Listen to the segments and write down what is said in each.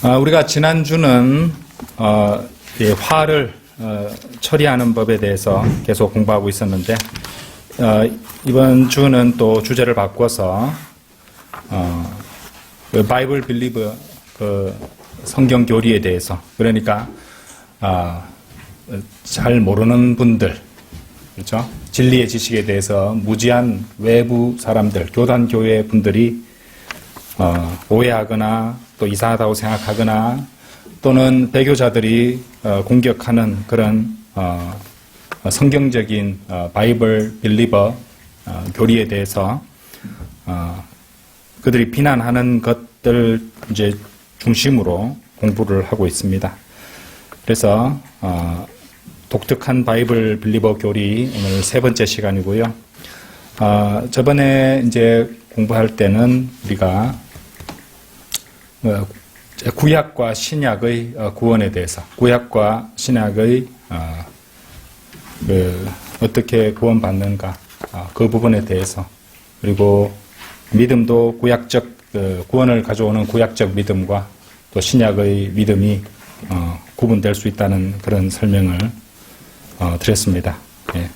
아, 우리가 지난주는 어, 이 화를 어, 처리하는 법에 대해서 계속 공부하고 있었는데 어, 이번 주는 또 주제를 바꿔서 어, 그 바이블 빌리브 그 성경 교리에 대해서 그러니까 아, 잘 모르는 분들 그렇죠? 진리의 지식에 대해서 무지한 외부 사람들 교단 교회 분들이 어, 오해하거나 또 이상하다고 생각하거나 또는 배교자들이 어, 공격하는 그런 어, 성경적인 어, 바이블 빌리버 어, 교리에 대해서 어, 그들이 비난하는 것들 이제 중심으로 공부를 하고 있습니다. 그래서 어, 독특한 바이블 빌리버 교리 오늘 세 번째 시간이고요. 어, 저번에 이제 공부할 때는 우리가 어, 구약과 신약의 어, 구원에 대해서 구약과 신약의 어, 그 어떻게 구원받는가 어, 그 부분에 대해서 그리고 믿음도 구약적 그 구원을 가져오는 구약적 믿음과 또 신약의 믿음이 어, 구분될 수 있다는 그런 설명을 어, 드렸습니다. 예.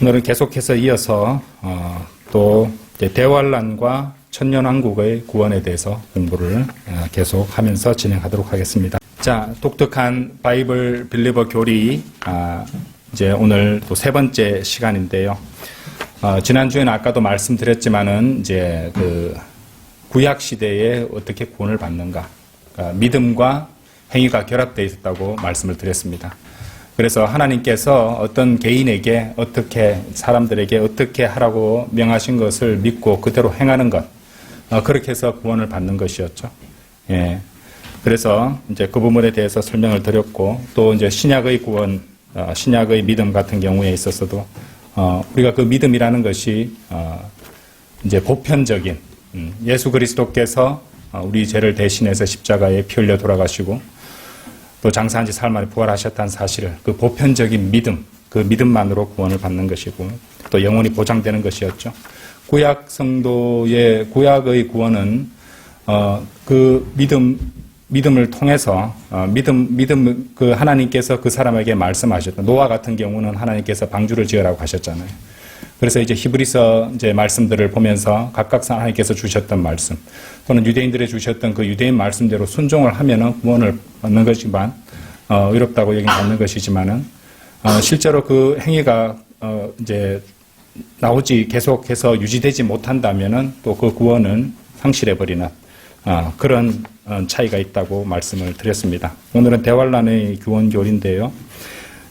오늘은 계속해서 이어서 어, 또 대환란과 천년왕국의 구원에 대해서 공부를 어, 계속 하면서 진행하도록 하겠습니다. 자, 독특한 바이블 빌리버 교리 아, 이제 오늘 또 세 번째 시간인데요. 어, 지난주에는 아까도 말씀드렸지만은 이제 그 구약 시대에 어떻게 구원을 받는가 그러니까 믿음과 행위가 결합되어 있었다고 말씀을 드렸습니다. 그래서 하나님께서 어떤 개인에게 어떻게 사람들에게 어떻게 하라고 명하신 것을 믿고 그대로 행하는 것 어, 그렇게 해서 구원을 받는 것이었죠. 예. 그래서 이제 그 부분에 대해서 설명을 드렸고 또 이제 신약의 구원, 어, 신약의 믿음 같은 경우에 있어서도 어, 우리가 그 믿음이라는 것이 어, 이제 보편적인 음, 예수 그리스도께서 어, 우리 죄를 대신해서 십자가에 피 흘려 돌아가시고 또 장사한 지 사흘 만에 부활하셨다는 사실을 그 보편적인 믿음, 그 믿음만으로 구원을 받는 것이고 또 영원히 보장되는 것이었죠. 구약 성도의 구약의 구원은 어, 그 믿음 믿음을 통해서 어, 믿음 믿음 그 하나님께서 그 사람에게 말씀하셨던 노아 같은 경우는 하나님께서 방주를 지으라고 하셨잖아요. 그래서 이제 히브리서 이제 말씀들을 보면서 각각 하나님께서 주셨던 말씀 또는 유대인들이 주셨던 그 유대인 말씀대로 순종을 하면은 구원을 받는 것이지만 어, 의롭다고 여긴 받는 것이지만은 어, 실제로 그 행위가 어, 이제 나오지 계속해서 유지되지 못한다면은 또 그 구원은 상실해 버리는 어, 그런 어, 차이가 있다고 말씀을 드렸습니다. 오늘은 대환란의 구원 교리인데요.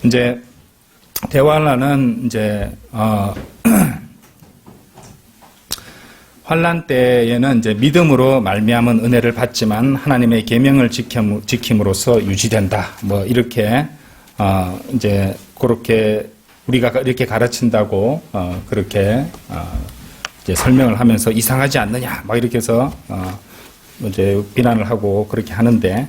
이제 대환란은 이제 어, 환란 때에는 이제 믿음으로 말미암은 은혜를 받지만 하나님의 계명을 지킴으로써 유지된다. 뭐 이렇게 어, 이제 그렇게 우리가 이렇게 가르친다고 어, 그렇게 어, 이제 설명을 하면서 이상하지 않느냐 막 이렇게 해서 어, 이제 비난을 하고 그렇게 하는데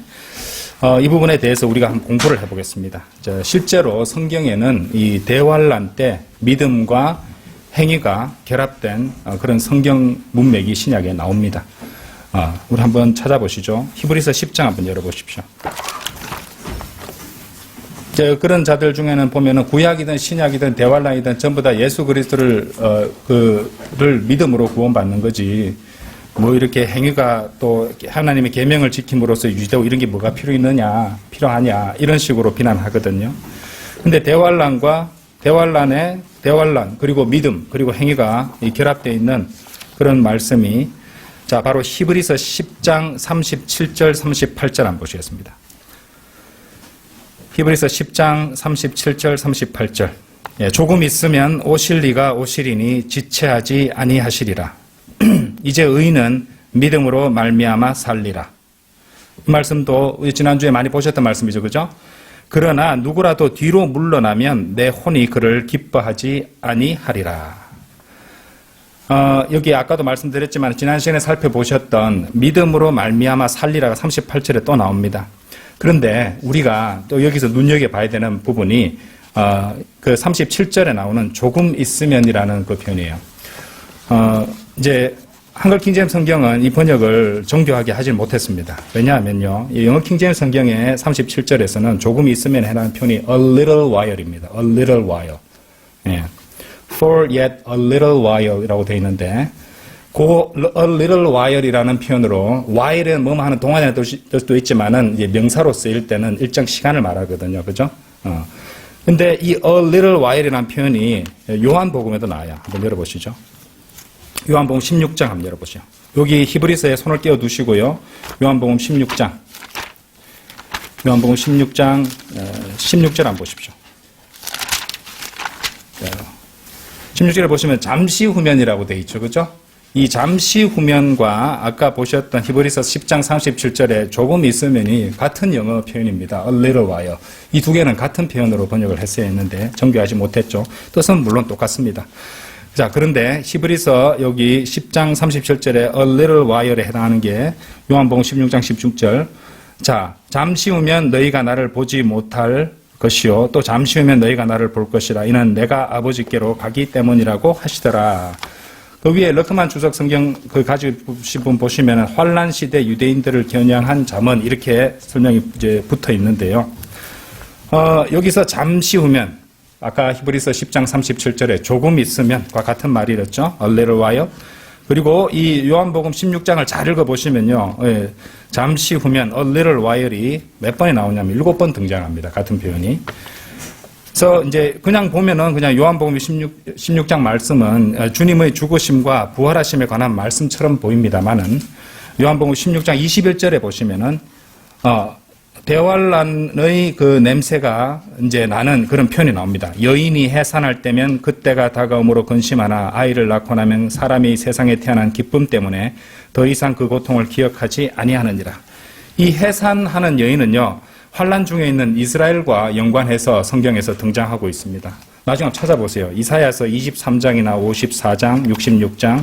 어, 이 부분에 대해서 우리가 한번 공부를 해보겠습니다. 자, 실제로 성경에는 이 대환란 때 믿음과 행위가 결합된 어, 그런 성경 문맥이 신약에 나옵니다. 어, 우리 한번 찾아보시죠. 히브리서 10장 한번 열어보십시오. 자, 그런 자들 중에는 보면은 구약이든 신약이든 대환란이든 전부 다 예수 그리스도를 어, 그를 믿음으로 구원받는 거지. 뭐 이렇게 행위가 또 하나님의 계명을 지킴으로써 유지되고 이런 게 뭐가 필요 있느냐, 필요하냐 이런 식으로 비난하거든요. 근데 대환란과 대환란의 대환란 그리고 믿음 그리고 행위가 결합되어 있는 그런 말씀이 자 바로 히브리서 10장 37절 38절 한번 보시겠습니다. 히브리서 10장 37절 38절 예, 조금 있으면 오실 리가 오시리니 지체하지 아니하시리라. 이제 의인은 믿음으로 말미암아 살리라. 이 말씀도 지난주에 많이 보셨던 말씀이죠. 그죠? 그러나 누구라도 뒤로 물러나면 내 혼이 그를 기뻐하지 아니하리라. 어, 여기 아까도 말씀드렸지만 지난 시간에 살펴보셨던 믿음으로 말미암아 살리라가 38절에 또 나옵니다. 그런데 우리가 또 여기서 눈여겨봐야 되는 부분이 어, 그 37절에 나오는 조금 있으면이라는 그 표현이에요. 어, 이제 한글 킹제임 성경은 이 번역을 정교하게 하지 못했습니다. 왜냐하면요. 이 영어 킹제임 성경의 37절에서는 조금 있으면 해당하는 표현이 a little while입니다. a little while. 예. for yet a little while이라고 되어 있는데 그 a little while이라는 표현으로 while은 뭐뭐 하는 동안이라는 뜻도 있지만은 명사로 쓰일 때는 일정 시간을 말하거든요. 그죠? 어. 근데 이 a little while이라는 표현이 요한복음에도 나와요. 한번 열어보시죠. 요한복음 16장 한번 열어보시죠. 여기 히브리서에 손을 띄워 두시고요. 요한복음 16장. 요한복음 16장 16절 한번 보십시오. 16절에 보시면 잠시 후면이라고 돼 있죠. 그죠? 이 잠시 후면과 아까 보셨던 히브리서 10장 37절에 조금 있으면이 같은 영어 표현입니다. a little while. 이 두 개는 같은 표현으로 번역을 했어야 했는데 정교하지 못했죠. 뜻은 물론 똑같습니다. 자, 그런데 히브리서 여기 10장 37절에 a little while에 해당하는 게 요한복음 16장 16절. 자, 잠시 후면 너희가 나를 보지 못할 것이요 또 잠시 후면 너희가 나를 볼 것이라 이는 내가 아버지께로 가기 때문이라고 하시더라. 그 위에 러크만 주석 성경 그 가지신 분 보시면 환란 시대 유대인들을 겨냥한 잠언 이렇게 설명이 이제 붙어 있는데요. 어, 여기서 잠시 후면 아까 히브리서 10장 37절에 조금 있으면과 같은 말이었죠. a little while. 그리고 이 요한복음 16장을 잘 읽어보시면요. 예, 잠시 후면 a little while이 몇 번이 나오냐면 일곱 번 등장합니다. 같은 표현이. 그래서 이제 그냥 보면은 그냥 요한복음 16, 16장 말씀은 어, 주님의 죽으심과 부활하심에 관한 말씀처럼 보입니다만은 요한복음 16장 21절에 보시면은 어, 대환란의 그 냄새가 이제 나는 그런 표현이 나옵니다. 여인이 해산할 때면 그때가 다가옴으로 근심하나 아이를 낳고 나면 사람이 세상에 태어난 기쁨 때문에 더 이상 그 고통을 기억하지 아니하느니라. 이 해산하는 여인은요. 환란 중에 있는 이스라엘과 연관해서 성경에서 등장하고 있습니다. 나중에 찾아보세요. 이사야서 23장이나 54장, 66장,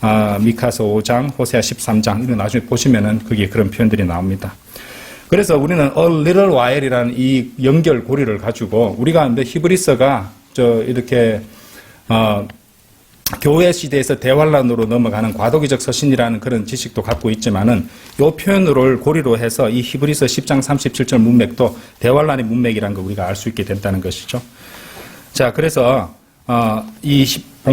아, 미카서 5장, 호세아 13장 이런 나중에 보시면은 그게 그런 표현들이 나옵니다. 그래서 우리는 a little while이라는 이 연결 고리를 가지고 우리가 근데 히브리서가 저 이렇게 어 교회 시대에서 대환란으로 넘어가는 과도기적 서신이라는 그런 지식도 갖고 있지만은 이 표현을 고리로 해서 이 히브리서 10장 37절 문맥도 대환란의 문맥이라는 걸 우리가 알 수 있게 된다는 것이죠. 자, 그래서 어, 이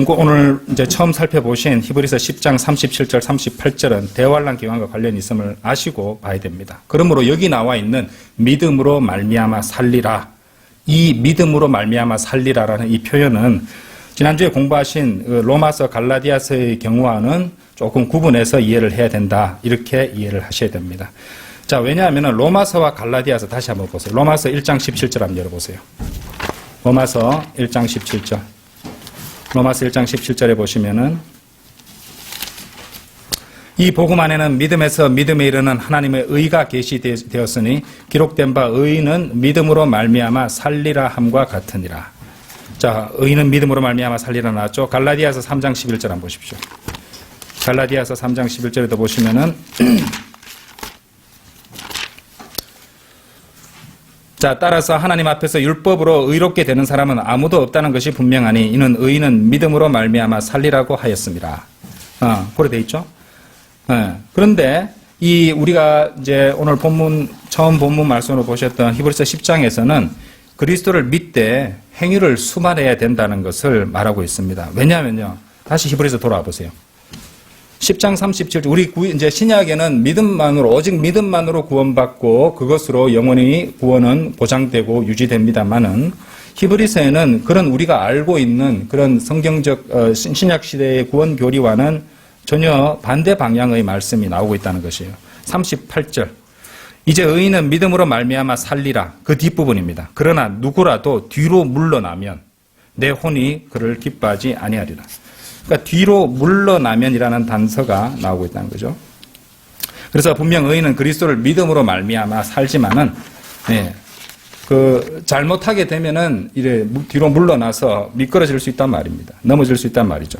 오늘 이제 처음 살펴보신 히브리서 10장 37절 38절은 대환란 기간과 관련이 있음을 아시고 봐야 됩니다. 그러므로 여기 나와 있는 믿음으로 말미암아 살리라. 이 믿음으로 말미암아 살리라라는 이 표현은 지난주에 공부하신 그 로마서 갈라디아서의 경우와는 조금 구분해서 이해를 해야 된다. 이렇게 이해를 하셔야 됩니다. 자, 왜냐하면 로마서와 갈라디아서 다시 한번 보세요. 로마서 1장 17절 한번 열어보세요. 로마서 1장 17절. 로마서 1장 17절에 보시면은 이 복음 안에는 믿음에서 믿음에 이르는 하나님의 의가 계시되었으니 기록된 바 의는 믿음으로 말미암아 살리라 함과 같으니라. 자, 의는 믿음으로 말미암아 살리라 나왔죠. 갈라디아서 3장 11절 한번 보십시오. 갈라디아서 3장 11절에도 보시면은 자, 따라서 하나님 앞에서 율법으로 의롭게 되는 사람은 아무도 없다는 것이 분명하니 이는 의인은 믿음으로 말미암아 살리라고 하였습니다. 어, 그래 돼 있죠? 예, 그런데 이 우리가 이제 오늘 본문 처음 본문 말씀으로 보셨던 히브리서 10장에서는 그리스도를 믿되 행위를 수반해야 된다는 것을 말하고 있습니다. 왜냐하면요. 다시 히브리서 돌아와 보세요. 10장 37절 우리 구- 이제 신약에는 믿음만으로 오직 믿음만으로 구원받고 그것으로 영원히 구원은 보장되고 유지됩니다만은 히브리서에는 그런 우리가 알고 있는 그런 성경적 어, 신- 신약 시대의 구원 교리와는 전혀 반대 방향의 말씀이 나오고 있다는 것이에요. 38절 이제 의인은 믿음으로 말미암아 살리라 그 뒷부분입니다. 그러나 누구라도 뒤로 물러나면 내 혼이 그를 기뻐하지 아니하리라. 그러니까 뒤로 물러나면이라는 단서가 나오고 있다는 거죠. 그래서 분명 의인은 그리스도를 믿음으로 말미암아 살지만은 예, 그 잘못하게 되면은 이래 무- 뒤로 물러나서 미끄러질 수 있단 말입니다. 넘어질 수 있단 말이죠.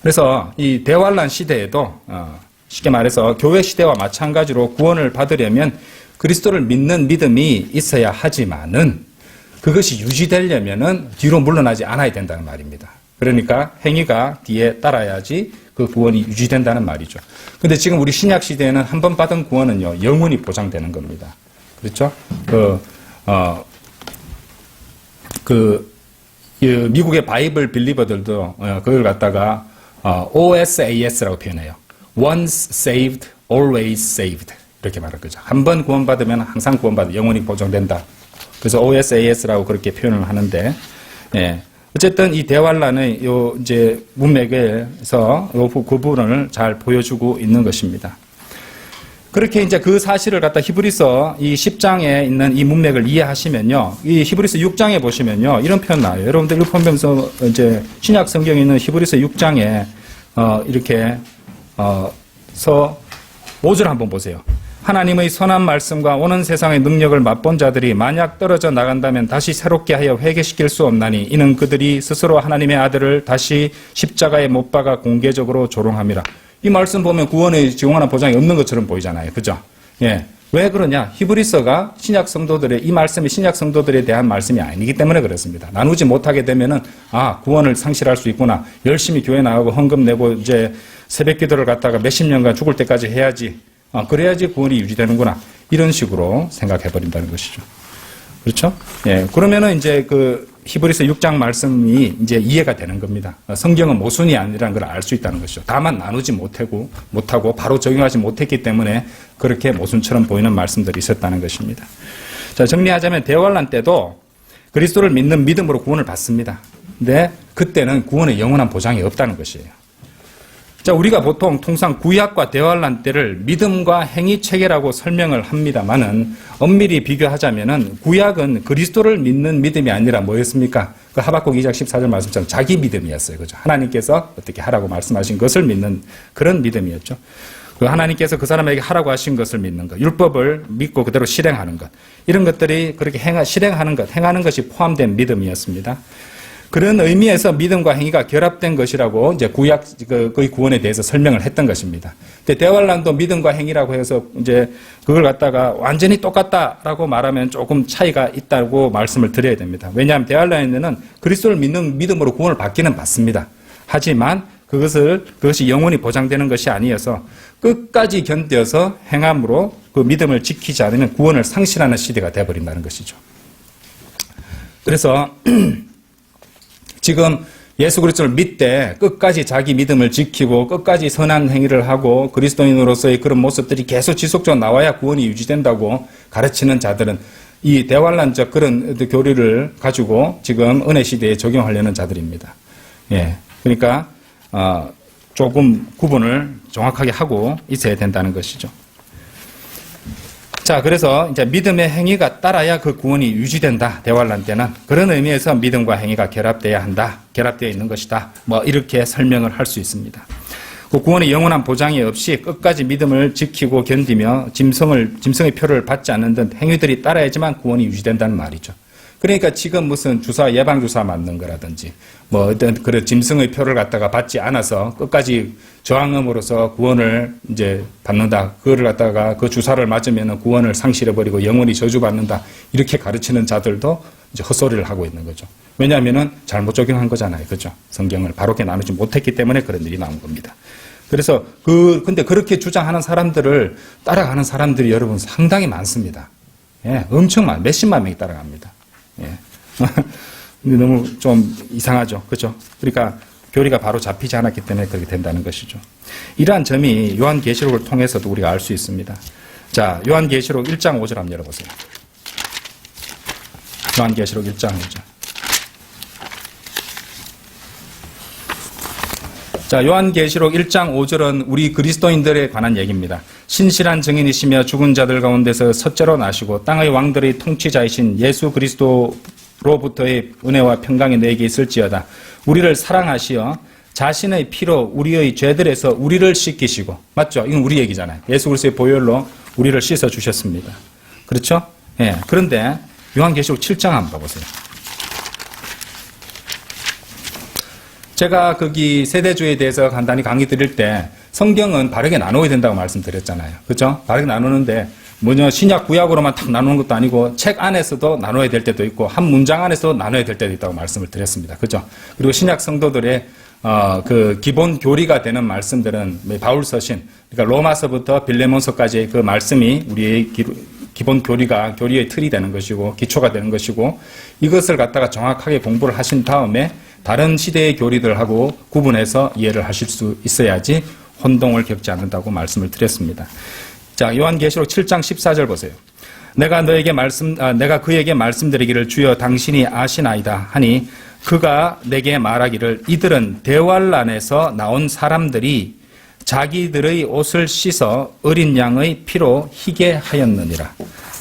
그래서 이 대환란 시대에도 어, 쉽게 말해서 교회 시대와 마찬가지로 구원을 받으려면 그리스도를 믿는 믿음이 있어야 하지만은 그것이 유지되려면은 뒤로 물러나지 않아야 된다는 말입니다. 그러니까 행위가 뒤에 따라야지 그 구원이 유지된다는 말이죠. 근데 지금 우리 신약 시대에는 한 번 받은 구원은요, 영원히 보장되는 겁니다. 그렇죠? 그, 어, 그, 이 미국의 바이블 빌리버들도 어, 그걸 갖다가 어, OSAS라고 표현해요. Once saved, always saved. 이렇게 말할 거죠. 한 번 구원받으면 항상 구원받아 영원히 보장된다. 그래서 OSAS라고 그렇게 표현을 하는데, 예. 어쨌든 이 대환란의 요 이제 문맥에서 요 부- 그잘 보여주고 있는 것입니다. 그렇게 이제 그 사실을 갖다 히브리서 이 10장에 있는 이 문맥을 이해하시면요. 이 히브리서 6장에 보시면요. 이런 표현 나와요. 여러분들 읽으면서 이제 신약 성경에 있는 히브리서 6장에 어 이렇게 어 서 5절 한번 보세요. 하나님의 선한 말씀과 오는 세상의 능력을 맛본 자들이 만약 떨어져 나간다면 다시 새롭게 하여 회개시킬 수 없나니 이는 그들이 스스로 하나님의 아들을 다시 십자가에 못 박아 공개적으로 조롱함이라. 이 말씀 보면 구원의 지원하는 보장이 없는 것처럼 보이잖아요. 그죠? 예. 왜 그러냐? 히브리서가 신약 성도들의 이 말씀이 신약 성도들에 대한 말씀이 아니기 때문에 그렇습니다. 나누지 못하게 되면은 아 구원을 상실할 수 있구나. 열심히 교회 나가고 헌금 내고 이제 새벽 기도를 갖다가 몇십 년간 죽을 때까지 해야지. 아, 그래야지 구원이 유지되는구나. 이런 식으로 생각해 버린다는 것이죠. 그렇죠? 예. 그러면은 이제 그 히브리서 6장 말씀이 이제 이해가 되는 겁니다. 성경은 모순이 아니라는 걸 알 수 있다는 것이죠. 다만 나누지 못하고, 못하고 바로 적용하지 못했기 때문에 그렇게 모순처럼 보이는 말씀들이 있었다는 것입니다. 자, 정리하자면 대환란 때도 그리스도를 믿는 믿음으로 구원을 받습니다. 근데 그때는 구원의 영원한 보장이 없다는 것이에요. 자, 우리가 보통 통상 구약과 대환란 때를 믿음과 행위 체계라고 설명을 합니다만은 엄밀히 비교하자면은 구약은 그리스도를 믿는 믿음이 아니라 뭐였습니까? 그 하박국 2장 14절 말씀처럼 자기 믿음이었어요. 그죠? 하나님께서 어떻게 하라고 말씀하신 것을 믿는 그런 믿음이었죠. 그 하나님께서 그 사람에게 하라고 하신 것을 믿는 것, 율법을 믿고 그대로 실행하는 것, 이런 것들이 그렇게 행하, 실행하는 것, 행하는 것이 포함된 믿음이었습니다. 그런 의미에서 믿음과 행위가 결합된 것이라고 이제 구약 그 거의 구원에 대해서 설명을 했던 것입니다. 근데 대환란도 믿음과 행위라고 해서 이제 그걸 갖다가 완전히 똑같다라고 말하면 조금 차이가 있다고 말씀을 드려야 됩니다. 왜냐하면 대환란에는 그리스도를 믿는 믿음으로 구원을 받기는 받습니다. 하지만 그것을 그것이 영원히 보장되는 것이 아니어서 끝까지 견뎌서 행함으로 그 믿음을 지키지 않으면 구원을 상실하는 시대가 되어버린다는 것이죠. 그래서 지금 예수 그리스도를 믿되 끝까지 자기 믿음을 지키고 끝까지 선한 행위를 하고 그리스도인으로서의 그런 모습들이 계속 지속적으로 나와야 구원이 유지된다고 가르치는 자들은 이 대환란적 그런 교리를 가지고 지금 은혜 시대에 적용하려는 자들입니다. 예. 그러니까 어, 조금 구분을 정확하게 하고 있어야 된다는 것이죠. 자, 그래서 이제 믿음의 행위가 따라야 그 구원이 유지된다. 대환란 때는 그런 의미에서 믿음과 행위가 결합돼야 한다. 결합되어 있는 것이다. 뭐 이렇게 설명을 할 수 있습니다. 그 구원의 영원한 보장이 없이 끝까지 믿음을 지키고 견디며 짐승을 짐승의 표를 받지 않는 듯 행위들이 따라야지만 구원이 유지된다는 말이죠. 그러니까 지금 무슨 주사 예방 주사 맞는 거라든지 뭐 어떤 그런 짐승의 표를 갖다가 받지 않아서 끝까지 저항함으로써 구원을 이제 받는다. 그거를 갖다가 그 주사를 맞으면 구원을 상실해 버리고 영원히 저주받는다. 이렇게 가르치는 자들도 이제 헛소리를 하고 있는 거죠. 왜냐하면은 잘못 적용한 거잖아요. 그죠? 성경을 바로게 나누지 못했기 때문에 그런 일이 나온 겁니다. 그래서 그 근데 그렇게 주장하는 사람들을 따라가는 사람들이 여러분 상당히 많습니다. 예, 엄청 많, 몇십만 명이 따라갑니다. 예. 근데 너무 좀 이상하죠. 그죠? 그러니까 교리가 바로 잡히지 않았기 때문에 그렇게 된다는 것이죠. 이러한 점이 요한계시록을 통해서도 우리가 알 수 있습니다. 자, 요한계시록 1장 5절 한번 열어보세요. 요한계시록 1장 5절. 자, 요한계시록 1장 5절은 우리 그리스도인들에 관한 얘기입니다. 신실한 증인이시며 죽은 자들 가운데서 첫째로 나시고 땅의 왕들의 통치자이신 예수 그리스도로부터의 은혜와 평강이 너에게 있을지어다. 우리를 사랑하시어 자신의 피로 우리의 죄들에서 우리를 씻기시고 맞죠? 이건 우리 얘기잖아요. 예수 그리스도의 보혈로 우리를 씻어 주셨습니다. 그렇죠? 예. 그런데 요한계시록 7장 한번 봐 보세요. 제가 거기 세대주의에 대해서 간단히 강의 드릴 때 성경은 바르게 나누어야 된다고 말씀드렸잖아요. 그죠? 바르게 나누는데 뭐냐 신약 구약으로만 탁 나누는 것도 아니고 책 안에서도 나눠야 될 때도 있고 한 문장 안에서도 나눠야 될 때도 있다고 말씀을 드렸습니다. 그죠? 그리고 신약 성도들의 어, 그 기본 교리가 되는 말씀들은 바울 서신 그러니까 로마서부터 빌레몬서까지의 그 말씀이 우리의 기, 기본 교리가 교리의 틀이 되는 것이고 기초가 되는 것이고 이것을 갖다가 정확하게 공부를 하신 다음에 다른 시대의 교리들하고 구분해서 이해를 하실 수 있어야지 혼동을 겪지 않는다고 말씀을 드렸습니다. 자, 요한계시록 7장 14절 보세요. 내가 너에게 말씀, 아, 내가 그에게 말씀드리기를 주여 당신이 아시나이다 하니 그가 내게 말하기를 이들은 대환란에서 나온 사람들이 자기들의 옷을 씻어 어린 양의 피로 희게 하였느니라.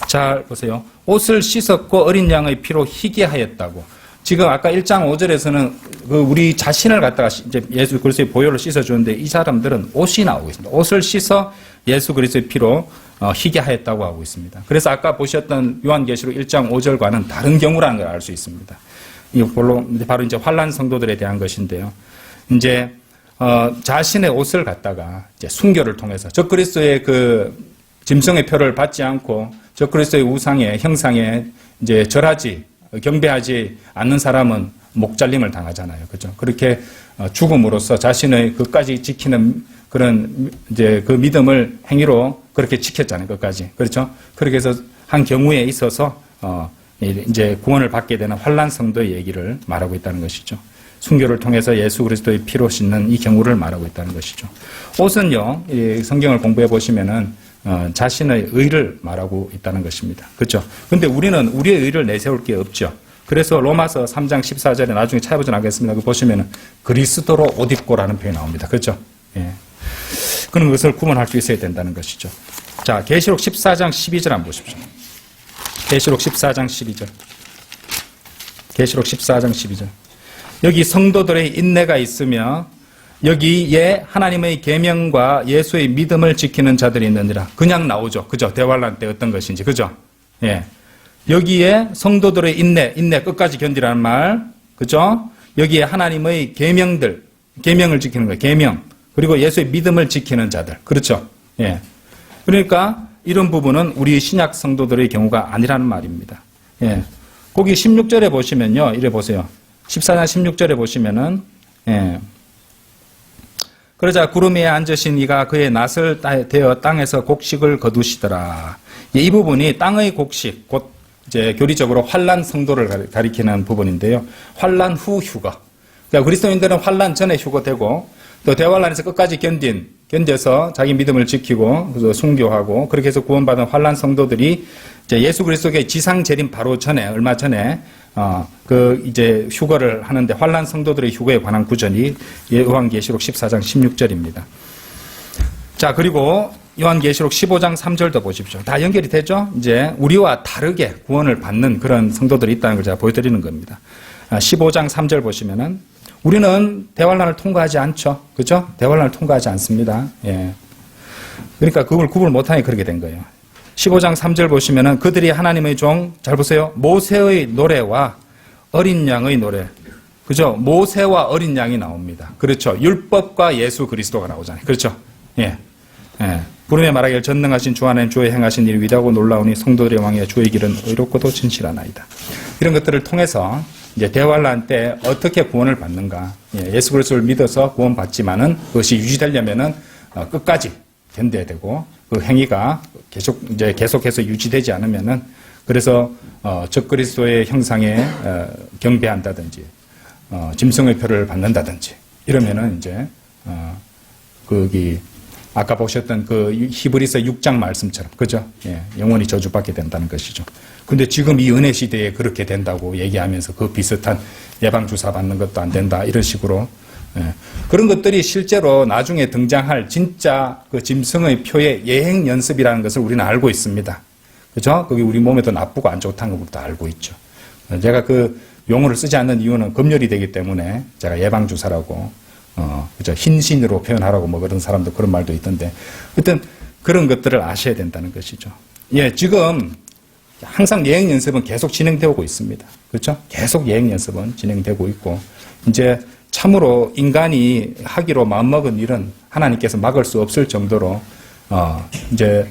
잘 보세요. 옷을 씻었고 어린 양의 피로 희게 하였다고. 지금 아까 1장 5절에서는 그 우리 자신을 갖다가 이제 예수 그리스도의 보혈로 씻어 주는데 이 사람들은 옷이 나오고 있습니다. 옷을 씻어 예수 그리스도의 피로 어, 희게 하였다고 하고 있습니다. 그래서 아까 보셨던 요한계시록 1장 5절과는 다른 경우라는 걸 알 수 있습니다. 이 바로, 바로 이제 환란 성도들에 대한 것인데요. 이제 어, 자신의 옷을 갖다가 이제 순교를 통해서 적그리스도의 그 짐승의 표를 받지 않고 적그리스도의 우상의 형상에 이제 절하지 경배하지 않는 사람은 목잘림을 당하잖아요. 그죠? 그렇게 어, 죽음으로써 자신의 끝까지 지키는 그런 이제 그 믿음을 행위로 그렇게 지켰잖아요. 끝까지. 그렇죠? 그렇게 해서 한 경우에 있어서 어 이제 구원을 받게 되는 환란 성도의 얘기를 말하고 있다는 것이죠. 순교를 통해서 예수 그리스도의 피로 씻는 이 경우를 말하고 있다는 것이죠. 옷은요, 성경을 공부해 보시면은 어, 자신의 의를 말하고 있다는 것입니다. 그렇죠? 근데 우리는 우리의 의를 내세울 게 없죠. 그래서 로마서 3장 14절에 나중에 찾아보진 않겠습니다. 그 보시면은 그리스도로 옷 입고라는 표현이 나옵니다. 그렇죠? 예. 그런 것을 구분할 수 있어야 된다는 것이죠. 자, 계시록 14장 12절 한번 보십시오. 계시록 14장 12절. 계시록 14장 12절. 여기 성도들의 인내가 있으며 여기에 하나님의 계명과 예수의 믿음을 지키는 자들이 있느니라. 그냥 나오죠. 그죠? 대환란 때 어떤 것인지. 그죠? 예. 여기에 성도들의 인내, 인내 끝까지 견디라는 말. 그죠? 여기에 하나님의 계명들, 계명을 지키는 거예요. 계명. 그리고 예수의 믿음을 지키는 자들. 그렇죠? 예. 그러니까 이런 부분은 우리 신약 성도들의 경우가 아니라는 말입니다. 예. 거기 16절에 보시면요. 이래 보세요. 14장 16절에 보시면은 예. 그러자 구름 위에 앉으신 이가 그의 낯을 대어 땅에서 곡식을 거두시더라. 이 부분이 땅의 곡식, 곧 이제 교리적으로 환란 성도를 가리키는 부분인데요. 환란 후 휴거. 그러니까 그리스도인들은 환란 전에 휴거되고 또 대환란에서 끝까지 견딘 견뎌서 자기 믿음을 지키고 그래서 순교하고 그렇게 해서 구원받은 환란 성도들이 이제 예수 그리스도의 지상 재림 바로 전에 얼마 전에 어, 그 이제 휴거를 하는데 환란 성도들의 휴거에 관한 구절이 요한계시록 14장 16절입니다. 자, 그리고 요한계시록 15장 3절도 보십시오. 다 연결이 되죠? 이제 우리와 다르게 구원을 받는 그런 성도들이 있다는 걸 제가 보여드리는 겁니다. 15장 아, 3절 보시면은 우리는 대환란을 통과하지 않죠. 그죠? 대환란을 통과하지 않습니다. 예. 그러니까 그걸 구분을 못하니 그렇게 된 거예요. 15장 3절 보시면은 그들이 하나님의 종, 잘 보세요. 모세의 노래와 어린 양의 노래. 그죠? 모세와 어린 양이 나옵니다. 그렇죠. 율법과 예수 그리스도가 나오잖아요. 그렇죠? 예. 예. 부름에 말하기를 전능하신 주 안에 주의 행하신 일이 위대하고 놀라우니 성도들의 왕의 주의 길은 의롭고도 진실하나이다. 이런 것들을 통해서 이제 대환란 때 어떻게 구원을 받는가? 예, 수 그리스도를 믿어서 구원받지만은 그것이 유지되려면은 어, 끝까지 견뎌야 되고 그 행위가 계속 이제 계속해서 유지되지 않으면은 그래서 어, 적 그리스도의 형상에 어, 경배한다든지 어, 짐승의 표를 받는다든지 이러면은 이제 어, 거기 아까 보셨던 그 히브리서 6장 말씀처럼 그죠? 예, 영원히 저주받게 된다는 것이죠. 근데 지금 이 은혜 시대에 그렇게 된다고 얘기하면서 그 비슷한 예방 주사 받는 것도 안 된다 이런 식으로 예. 그런 것들이 실제로 나중에 등장할 진짜 그 짐승의 표의 예행 연습이라는 것을 우리는 알고 있습니다. 그죠? 그게 우리 몸에 도 나쁘고 안 좋다는 것도 알고 있죠. 제가 그 용어를 쓰지 않는 이유는 검열이 되기 때문에 제가 예방 주사라고, 어, 그죠? 흰신으로 표현하라고 뭐 그런 사람도 그런 말도 있던데. 하여튼 그런 것들을 아셔야 된다는 것이죠. 예, 지금 항상 예행 연습은 계속 진행되고 있습니다. 그렇죠? 계속 예행 연습은 진행되고 있고, 이제 참으로 인간이 하기로 마음먹은 일은 하나님께서 막을 수 없을 정도로 어 이제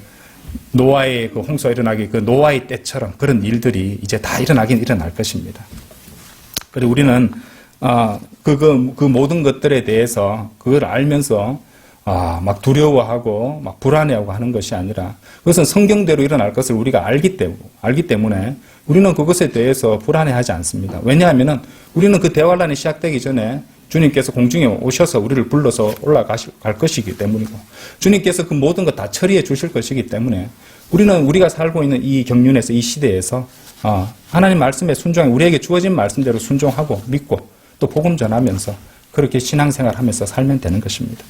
노아의 그 홍수가 일어나기 그 노아의 때처럼 그런 일들이 이제 다 일어나긴 일어날 것입니다. 그리고 우리는 아, 그, 그, 그 모든 것들에 대해서 그걸 알면서 아, 막 두려워하고 막 불안해하고 하는 것이 아니라 그것은 성경대로 일어날 것을 우리가 알기 때문에, 알기 때문에 우리는 그것에 대해서 불안해하지 않습니다. 왜냐하면은 우리는 그 대환란이 시작되기 전에 주님께서 공중에 오셔서 우리를 불러서 올라갈 것이기 때문이고 주님께서 그 모든 것 다 처리해 주실 것이기 때문에 우리는 우리가 살고 있는 이 경륜에서 이 시대에서 어, 하나님 말씀에 순종해 우리에게 주어진 말씀대로 순종하고 믿고 또 복음 전하면서 그렇게 신앙생활 하면서 살면 되는 것입니다.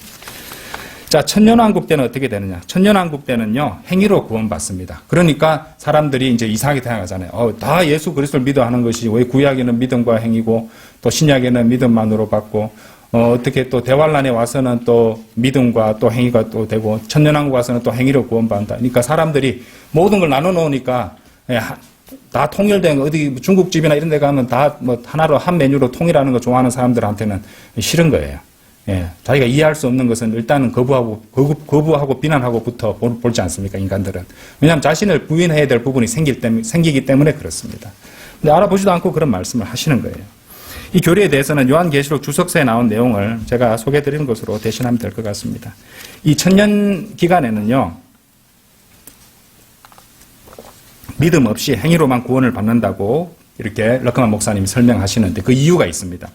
자, 천년왕국 때는 어떻게 되느냐? 천년왕국 때는요, 행위로 구원받습니다. 그러니까 사람들이 이제 이상하게 생각하잖아요. 어, 다 예수 그리스도를 믿어 하는 것이 왜 구약에는 믿음과 행위고 또 신약에는 믿음만으로 받고 어, 어떻게 또 대환란에 와서는 또 믿음과 또 행위가 또 되고 천년왕국 와서는 또 행위로 구원받는다. 그러니까 사람들이 모든 걸 나눠 놓으니까 예, 하- 다 통일된 거, 어디 중국집이나 이런 데 가면 다 뭐 하나로 한 메뉴로 통일하는 거 좋아하는 사람들한테는 싫은 거예요. 예, 자기가 이해할 수 없는 것은 일단은 거부하고 거부, 거부하고 비난하고부터 볼- 볼지 않습니까 인간들은 왜냐하면 자신을 부인해야 될 부분이 생길 때문에 생기기 때문에 그렇습니다. 근데 알아보지도 않고 그런 말씀을 하시는 거예요. 이 교리에 대해서는 요한계시록 주석서에 나온 내용을 제가 소개해드리는 것으로 대신하면 될 것 같습니다. 이 천년 기간에는요 믿음 없이 행위로만 구원을 받는다고 이렇게 럭커만 목사님이 설명하시는데 그 이유가 있습니다.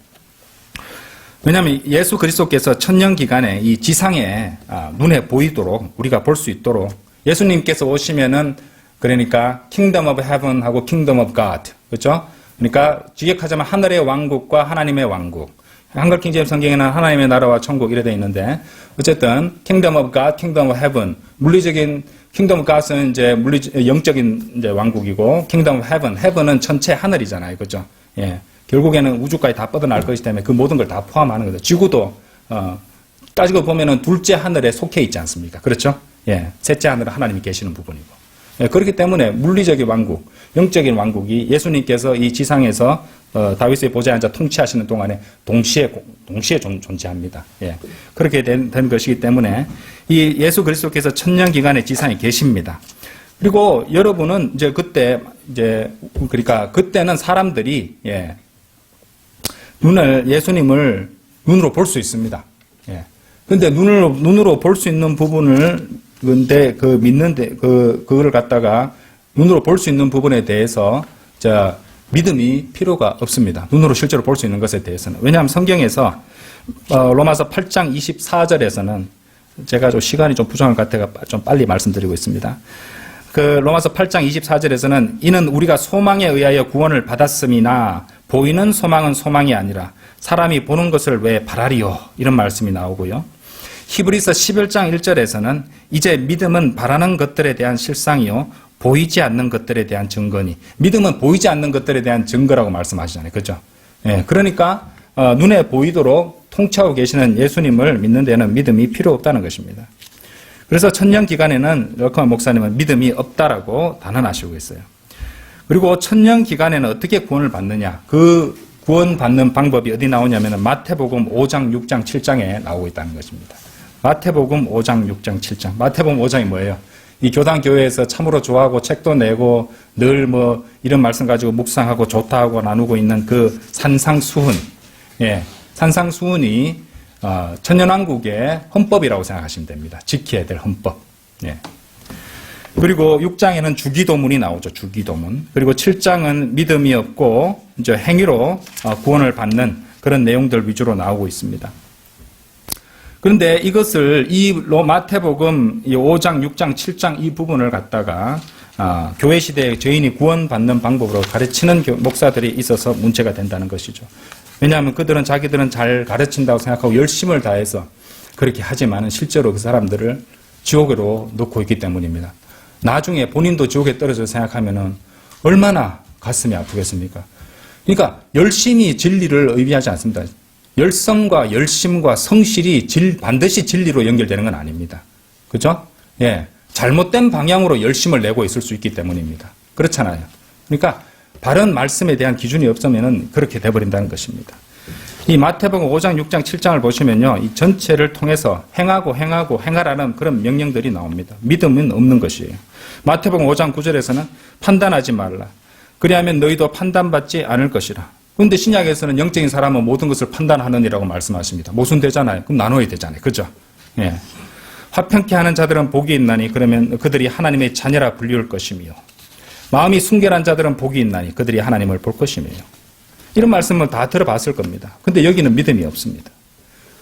왜냐하면 예수 그리스도께서 천년 기간에 이 지상에 아, 눈에 보이도록 우리가 볼 수 있도록 예수님께서 오시면은 그러니까 킹덤 오브 헤븐 하고 킹덤 오브 갓 그렇죠? 그러니까 직역하자면 하늘의 왕국과 하나님의 왕국. 한글 킹제임 성경에는 하나님의 나라와 천국 이래 돼 있는데 어쨌든 킹덤 오브 갓, 킹덤 오브 헤븐 물리적인 킹덤 갓은 이제 물리 영적인 이제 왕국이고 킹덤 헤븐 헤븐은 전체 하늘이잖아요. 그죠? 예. 결국에는 우주까지 다 뻗어날 것이기 때문에 그 모든 걸 다 포함하는 거죠. 지구도 어 따지고 보면은 둘째 하늘에 속해 있지 않습니까? 그렇죠? 예. 셋째 하늘은 하나님이 계시는 부분이고. 예, 그렇기 때문에 물리적인 왕국, 영적인 왕국이 예수님께서 이 지상에서 어, 다윗의 보좌에 앉아 통치하시는 동안에 동시에 고- 동시에 존, 존재합니다. 예, 그렇게 된, 된 것이기 때문에 이 예수 그리스도께서 천년 기간에 지상에 계십니다. 그리고 여러분은 이제 그때 이제 그러니까 그때는 사람들이 예, 눈을 예수님을 눈으로 볼 수 있습니다. 예. 근데 눈으로 눈으로 볼 수 있는 부분을 근데 그 믿는데 그 그거를 갖다가 눈으로 볼 수 있는 부분에 대해서 자 믿음이 필요가 없습니다. 눈으로 실제로 볼 수 있는 것에 대해서는 왜냐하면 성경에서 어, 로마서 8장 24절에서는 제가 좀 시간이 좀 부족한 것 같아가 좀 빨리 말씀드리고 있습니다. 그 로마서 8장 24절에서는 이는 우리가 소망에 의하여 구원을 받았음이나 보이는 소망은 소망이 아니라 사람이 보는 것을 왜 바라리요 이런 말씀이 나오고요. 히브리서 11장 1절에서는 이제 믿음은 바라는 것들에 대한 실상이요 보이지 않는 것들에 대한 증거니 믿음은 보이지 않는 것들에 대한 증거라고 말씀하시잖아요. 그죠? 예, 그러니까 어, 눈에 보이도록 통치하고 계시는 예수님을 믿는 데는 믿음이 필요 없다는 것입니다. 그래서 천년 기간에는 럭커만 목사님은 믿음이 없다라고 단언하시고 있어요. 그리고 천년 기간에는 어떻게 구원을 받느냐? 그 구원 받는 방법이 어디 나오냐면은 마태복음 5장, 6장, 7장에 나오고 있다는 것입니다. 마태복음 5장, 6장, 7장. 마태복음 5장이 뭐예요? 이 교단 교회에서 참으로 좋아하고 책도 내고 늘 뭐 이런 말씀 가지고 묵상하고 좋다 하고 나누고 있는 그 산상수훈. 예. 산상수훈이 어, 천년왕국의 헌법이라고 생각하시면 됩니다. 지켜야 될 헌법. 예. 그리고 6장에는 주기도문이 나오죠. 주기도문. 그리고 7장은 믿음이 없고 이제 행위로 어, 구원을 받는 그런 내용들 위주로 나오고 있습니다. 그런데 이것을 이 로- 마태복음 이 5장, 6장, 7장 이 부분을 갖다가 아, 교회 시대에 죄인이 구원받는 방법으로 가르치는 교- 목사들이 있어서 문제가 된다는 것이죠. 왜냐하면 그들은 자기들은 잘 가르친다고 생각하고 열심을 다해서 그렇게 하지만은 실제로 그 사람들을 지옥으로 넣고 있기 때문입니다. 나중에 본인도 지옥에 떨어져 생각하면은 얼마나 가슴이 아프겠습니까? 그러니까 열심히 진리를 의미하지 않습니다. 열성과 열심과 성실이 질- 반드시 진리로 연결되는 건 아닙니다. 그죠? 예. 잘못된 방향으로 열심을 내고 있을 수 있기 때문입니다. 그렇잖아요. 그러니까 바른 말씀에 대한 기준이 없으면은 그렇게 돼버린다는 것입니다. 이 마태복음 5장, 6장, 7장을 보시면요. 이 전체를 통해서 행하고 행하고 행하라는 그런 명령들이 나옵니다. 믿음은 없는 것이에요. 마태복음 5장 9절에서는 판단하지 말라. 그리하면 너희도 판단받지 않을 것이라. 그런데 신약에서는 영적인 사람은 모든 것을 판단하느니라고 말씀하십니다. 모순되잖아요. 그럼 나눠야 되잖아요. 그죠? 예. 화평케 하는 자들은 복이 있나니 그러면 그들이 하나님의 자녀라 불리울 것이며 마음이 순결한 자들은 복이 있나니 그들이 하나님을 볼 것이며 이런 말씀을 다 들어봤을 겁니다. 근데 여기는 믿음이 없습니다.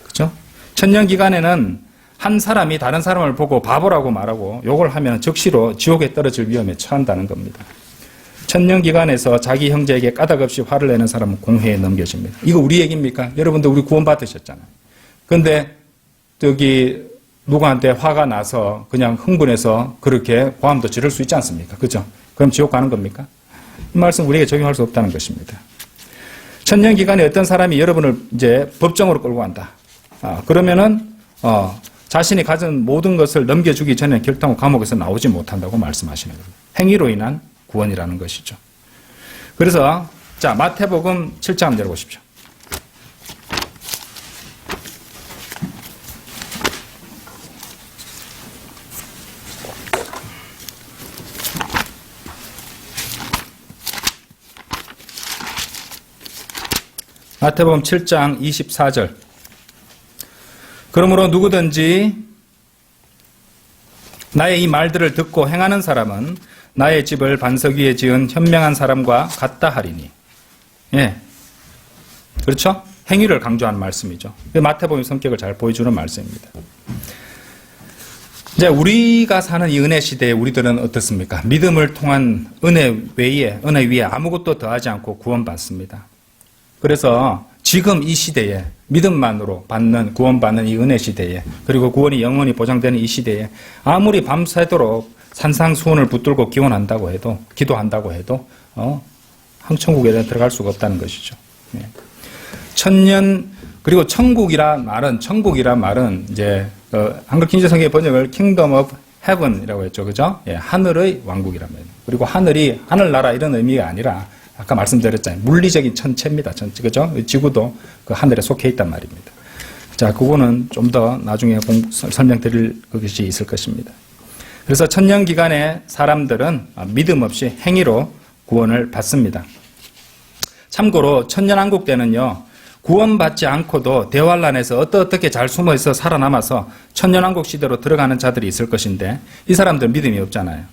그죠? 천년 기간에는 한 사람이 다른 사람을 보고 바보라고 말하고 욕을 하면 즉시로 지옥에 떨어질 위험에 처한다는 겁니다. 천년 기간에서 자기 형제에게 까닭 없이 화를 내는 사람은 공회에 넘겨집니다. 이거 우리 얘기입니까? 여러분들 우리 구원 받으셨잖아요. 근데 저기 누구한테 화가 나서 그냥 흥분해서 그렇게 고함도 지를 수 있지 않습니까? 그죠? 그럼 지옥 가는 겁니까? 이 말씀 우리에게 적용할 수 없다는 것입니다. 천년 기간에 어떤 사람이 여러분을 이제 법정으로 끌고 간다. 아, 그러면은 어, 자신이 가진 모든 것을 넘겨주기 전에 결단코 감옥에서 나오지 못한다고 말씀하시는 겁니다. 행위로 인한 구원이라는 것이죠. 그래서 자 마태복음 7장 한번 열어보십시오. 마태복음 7장 24절. 그러므로 누구든지 나의 이 말들을 듣고 행하는 사람은 나의 집을 반석 위에 지은 현명한 사람과 같다 하리니. 예. 그렇죠? 행위를 강조하는 말씀이죠. 마태복음 성격을 잘 보여주는 말씀입니다. 이제 우리가 사는 이 은혜 시대에 우리들은 어떻습니까? 믿음을 통한 은혜 외에, 은혜 위에 아무것도 더하지 않고 구원받습니다. 그래서 지금 이 시대에 믿음만으로 받는 구원받는 이 은혜 시대에 그리고 구원이 영원히 보장되는 이 시대에 아무리 밤새도록 산상수훈을 붙들고 기원한다고 해도 기도한다고 해도 어, 항천국에 들어갈 수가 없다는 것이죠. 네. 천년 그리고 천국이란 말은 천국이란 말은 이제 어, 한글 킹제성의 번역을 킹덤 오브 헤븐이라고 했죠, 그죠? 예, 하늘의 왕국이라면 그리고 하늘이 하늘나라 이런 의미가 아니라 아까 말씀드렸잖아요. 물리적인 천체입니다. 전체, 그죠? 지구도 그 하늘에 속해 있단 말입니다. 자, 그거는 좀 더 나중에 공, 설명드릴 것이 있을 것입니다. 그래서 천년 기간에 사람들은 믿음 없이 행위로 구원을 받습니다. 참고로 천년 왕국 때는요, 구원받지 않고도 대환란에서 어떻게 잘 숨어 있어 살아남아서 천년왕국 시대로 들어가는 자들이 있을 것인데 이 사람들 믿음이 없잖아요.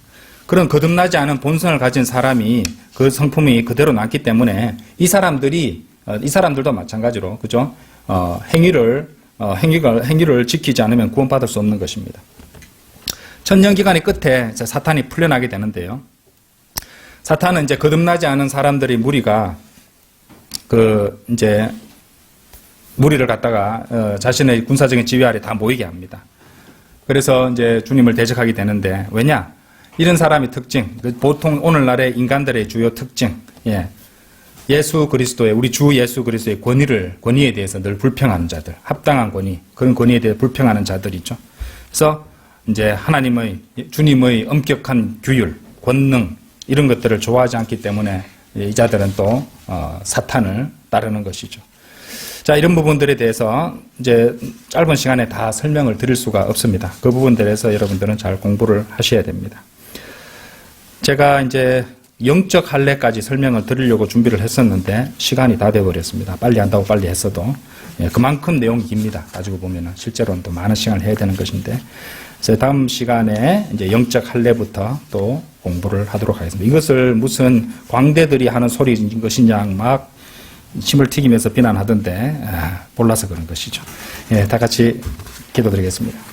그런 거듭나지 않은 본성을 가진 사람이 그 성품이 그대로 남기 때문에 이 사람들이 어, 이 사람들도 마찬가지로 그죠? 어, 행위를 어, 행위가 행위를 지키지 않으면 구원받을 수 없는 것입니다. 천년 기간의 끝에 사탄이 풀려나게 되는데요. 사탄은 이제 거듭나지 않은 사람들의 무리가 그 이제 무리를 갖다가 어, 자신의 군사적인 지휘 아래 다 모이게 합니다. 그래서 이제 주님을 대적하게 되는데 왜냐? 이런 사람의 특징, 그 보통 오늘날의 인간들의 주요 특징, 예. 예수 그리스도의 우리 주 예수 그리스도의 권위를 권위에 대해서 늘 불평하는 자들, 합당한 권위, 그런 권위에 대해 불평하는 자들이죠. 그래서 이제 하나님의 주님의 엄격한 규율, 권능 이런 것들을 좋아하지 않기 때문에 이 자들은 또 어, 사탄을 따르는 것이죠. 자, 이런 부분들에 대해서 이제 짧은 시간에 다 설명을 드릴 수가 없습니다. 그 부분들에서 여러분들은 잘 공부를 하셔야 됩니다. 제가 이제 영적 할례까지 설명을 드리려고 준비를 했었는데 시간이 다 돼버렸습니다. 빨리 한다고 빨리 했어도 예, 그만큼 내용이 깁니다. 가지고 보면은 실제로는 또 많은 시간을 해야 되는 것인데 그래서 다음 시간에 이제 영적 할례부터 또 공부를 하도록 하겠습니다. 이것을 무슨 광대들이 하는 소리인 것이냐 막 침을 튀기면서 비난하던데 아, 몰라서 그런 것이죠. 예, 다 같이 기도드리겠습니다.